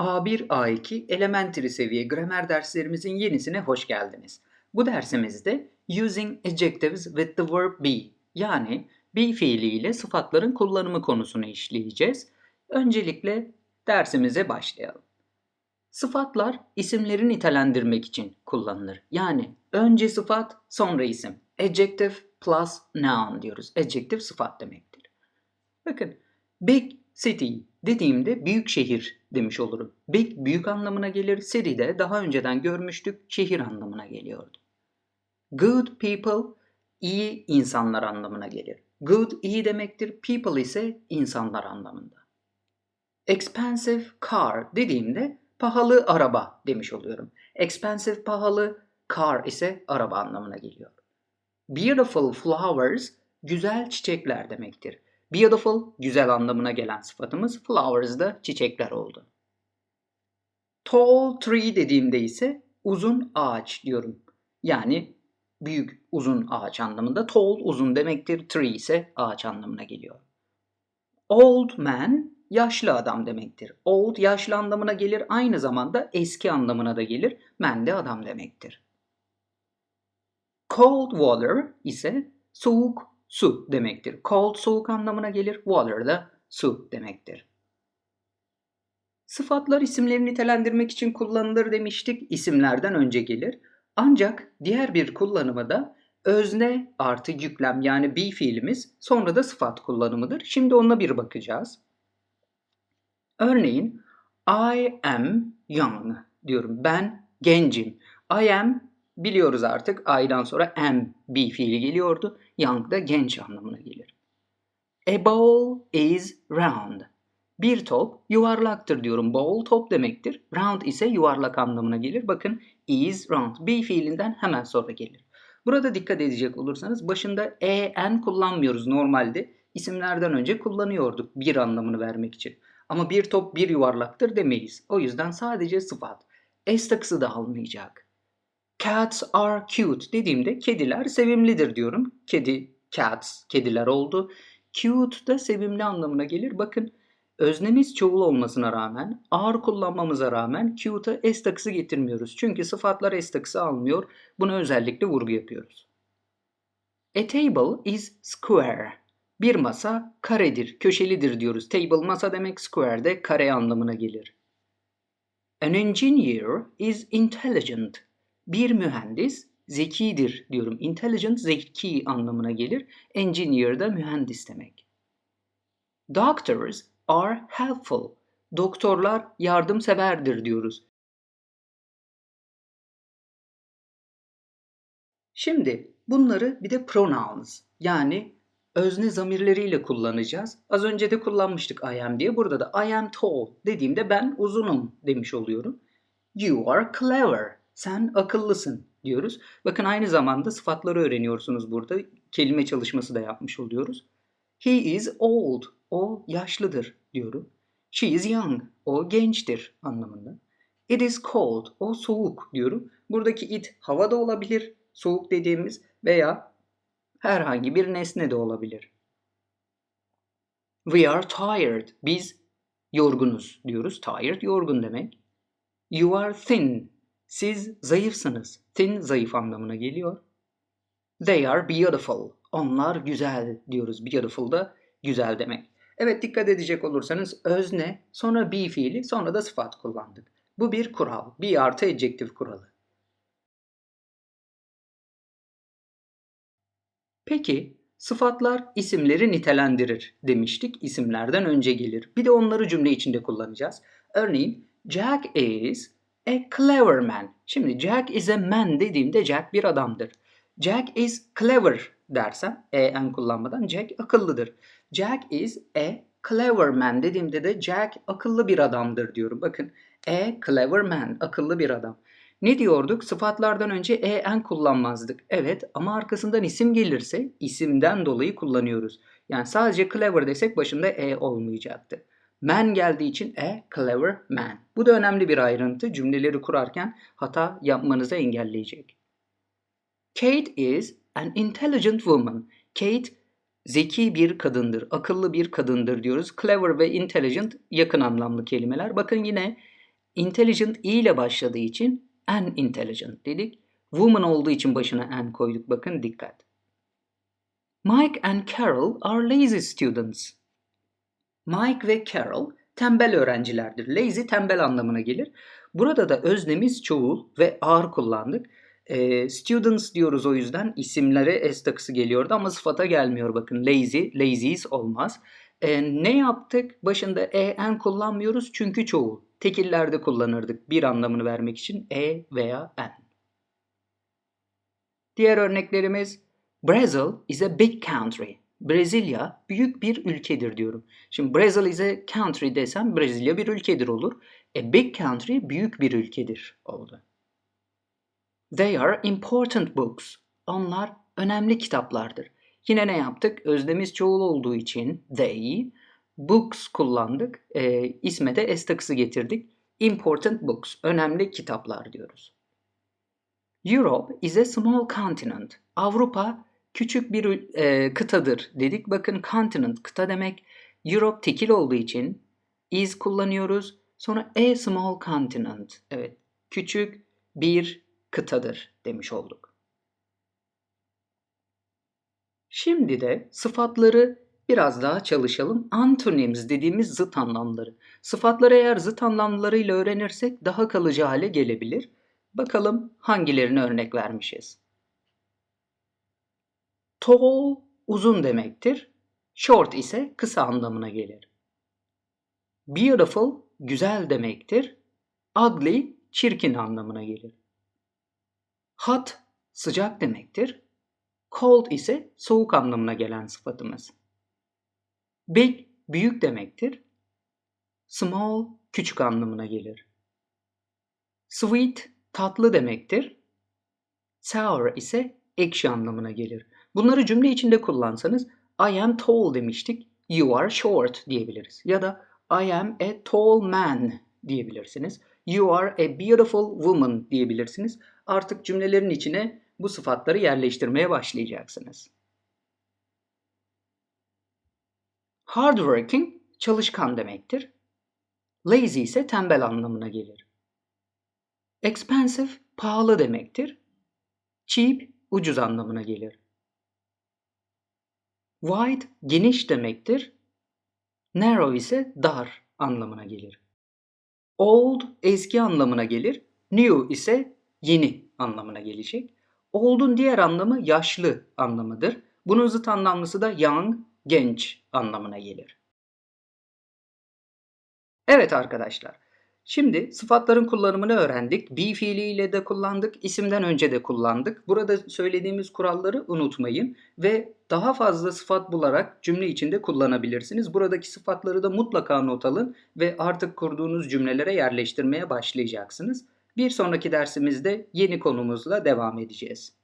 A1, A2 elementary seviye gramer derslerimizin yenisine hoş geldiniz. Bu dersimizde using adjectives with the verb be yani be fiiliyle sıfatların kullanımı konusunu işleyeceğiz. Öncelikle dersimize başlayalım. Sıfatlar isimleri nitelendirmek için kullanılır. Yani önce sıfat, sonra isim. Adjective plus noun diyoruz. Adjective sıfat demektir. Bakın, big city dediğimde büyük şehir demiş olurum. Big büyük anlamına gelir, city de daha önceden görmüştük şehir anlamına geliyordu. Good people iyi insanlar anlamına gelir. Good iyi demektir, people ise insanlar anlamında. Expensive car dediğimde pahalı araba demiş oluyorum. Expensive pahalı, car ise araba anlamına geliyor. Beautiful flowers güzel çiçekler demektir. Beautiful güzel anlamına gelen sıfatımız, flowers da çiçekler oldu. Tall tree dediğimde ise uzun ağaç diyorum. Yani büyük uzun ağaç anlamında. Tall uzun demektir, tree ise ağaç anlamına geliyor. Old man yaşlı adam demektir. Old yaşlı anlamına gelir, aynı zamanda eski anlamına da gelir. Man de adam demektir. Cold water ise soğuk su demektir. Cold soğuk anlamına gelir, water da su demektir. Sıfatlar isimleri nitelendirmek için kullanılır demiştik, isimlerden önce gelir. Ancak diğer bir kullanımı da özne artı yüklem yani be fiilimiz sonra da sıfat kullanımıdır. Şimdi ona bir bakacağız. Örneğin I am young diyorum. Ben gencim. I am biliyoruz artık I'dan sonra am be fiili geliyordu. Young da genç anlamına gelir. A ball is round. Bir top yuvarlaktır diyorum. Ball top demektir. Round ise yuvarlak anlamına gelir. Bakın is round. Be fiilinden hemen sonra gelir. Burada dikkat edecek olursanız başında e, n kullanmıyoruz normalde. İsimlerden önce kullanıyorduk bir anlamını vermek için. Ama bir top bir yuvarlaktır demeyiz. O yüzden sadece sıfat. S takısı da almayacak. Cats are cute dediğimde kediler sevimlidir diyorum. Kedi, cats, kediler oldu. Cute da sevimli anlamına gelir. Bakın öznemiz çoğul olmasına rağmen, ağır kullanmamıza rağmen cute'a S takısı getirmiyoruz. Çünkü sıfatlar S takısı almıyor. Buna özellikle vurgu yapıyoruz. A table is square. Bir masa karedir, köşelidir diyoruz. Table masa demek, square de kare anlamına gelir. An engineer is intelligent. Bir mühendis zekidir diyorum. Intelligent zeki anlamına gelir. Engineer da mühendis demek. Doctors are helpful. Doktorlar yardımseverdir diyoruz. Şimdi bunları bir de pronouns yani özne zamirleriyle kullanacağız. Az önce de kullanmıştık I am diye. Burada da I am tall dediğimde ben uzunum demiş oluyorum. You are clever. Sen akıllısın diyoruz. Bakın aynı zamanda sıfatları öğreniyorsunuz burada. Kelime çalışması da yapmış oluyoruz. He is old. O yaşlıdır diyorum. She is young. O gençtir anlamında. It is cold. O soğuk diyorum. Buradaki it havada olabilir. Soğuk dediğimiz veya herhangi bir nesne de olabilir. We are tired. Biz yorgunuz diyoruz. Tired yorgun demek. You are thin. Siz zayıfsınız. Thin zayıf anlamına geliyor. They are beautiful. Onlar güzel diyoruz. Beautiful da güzel demek. Evet dikkat edecek olursanız özne, sonra be fiili, sonra da sıfat kullandık. Bu bir kural. Be artı adjektif kuralı. Peki sıfatlar isimleri nitelendirir demiştik. İsimlerden önce gelir. Bir de onları cümle içinde kullanacağız. Örneğin Jack is a clever man. Şimdi Jack is a man dediğimde Jack bir adamdır. Jack is clever dersem en kullanmadan Jack akıllıdır. Jack is a clever man dediğimde de Jack akıllı bir adamdır diyorum. Bakın a clever man akıllı bir adam. Ne diyorduk? Sıfatlardan önce en kullanmazdık. Evet ama arkasından isim gelirse isimden dolayı kullanıyoruz. Yani sadece clever desek başında e olmayacaktı. Man geldiği için a clever man. Bu da önemli bir ayrıntı. Cümleleri kurarken hata yapmanızı engelleyecek. Kate is an intelligent woman. Kate zeki bir kadındır, akıllı bir kadındır diyoruz. Clever ve intelligent yakın anlamlı kelimeler. Bakın yine Intelligent i ile başladığı için an intelligent dedik. Woman olduğu için başına an koyduk. Bakın dikkat. Mike and Carol are lazy students. Mike ve Carol tembel öğrencilerdir. Lazy tembel anlamına gelir. Burada da öznemiz çoğul ve ağır kullandık. E, students diyoruz o yüzden isimlere s takısı geliyordu ama sıfata gelmiyor bakın. Lazy, lazies olmaz. E, ne yaptık? Başında e, n kullanmıyoruz çünkü çoğul. Tekillerde kullanırdık bir anlamını vermek için e veya n. Diğer örneklerimiz Brazil is a big country. Brezilya büyük bir ülkedir diyorum. Şimdi Brazil is a country desem Brezilya bir ülkedir olur. A big country büyük bir ülkedir oldu. They are important books. Onlar önemli kitaplardır. Yine ne yaptık? Özdemiz çoğul olduğu için they, books kullandık. E, isme de s takısı getirdik. Important books, önemli kitaplar diyoruz. Europe is a small continent. Avrupa küçük bir e, kıtadır dedik. Bakın continent kıta demek. Europe tekil olduğu için is kullanıyoruz. Sonra a small continent. Evet, küçük bir kıtadır demiş olduk. Şimdi de sıfatları biraz daha çalışalım. Antonyms dediğimiz zıt anlamları. Sıfatları eğer zıt anlamlarıyla öğrenirsek daha kalıcı hale gelebilir. Bakalım hangilerine örnek vermişiz. Tall uzun demektir. Short ise kısa anlamına gelir. Beautiful güzel demektir. Ugly çirkin anlamına gelir. Hot sıcak demektir. Cold ise soğuk anlamına gelen sıfatımız. Big büyük demektir. Small küçük anlamına gelir. Sweet tatlı demektir. Sour ise ekşi anlamına gelir. Bunları cümle içinde kullansanız I am tall demiştik. You are short diyebiliriz. Ya da I am a tall man diyebilirsiniz. You are a beautiful woman diyebilirsiniz. Artık cümlelerin içine bu sıfatları yerleştirmeye başlayacaksınız. Hardworking çalışkan demektir. Lazy ise tembel anlamına gelir. Expensive pahalı demektir. Cheap ucuz anlamına gelir. Wide geniş demektir. Narrow ise dar anlamına gelir. Old eski anlamına gelir. New ise yeni anlamına gelecek. Old'un diğer anlamı yaşlı anlamıdır. Bunun zıt anlamlısı da young, genç anlamına gelir. Evet arkadaşlar. Şimdi sıfatların kullanımını öğrendik. Be fiiliyle de kullandık, isimden önce de kullandık. Burada söylediğimiz kuralları unutmayın ve daha fazla sıfat bularak cümle içinde kullanabilirsiniz. Buradaki sıfatları da mutlaka not alın ve artık kurduğunuz cümlelere yerleştirmeye başlayacaksınız. Bir sonraki dersimizde yeni konumuzla devam edeceğiz.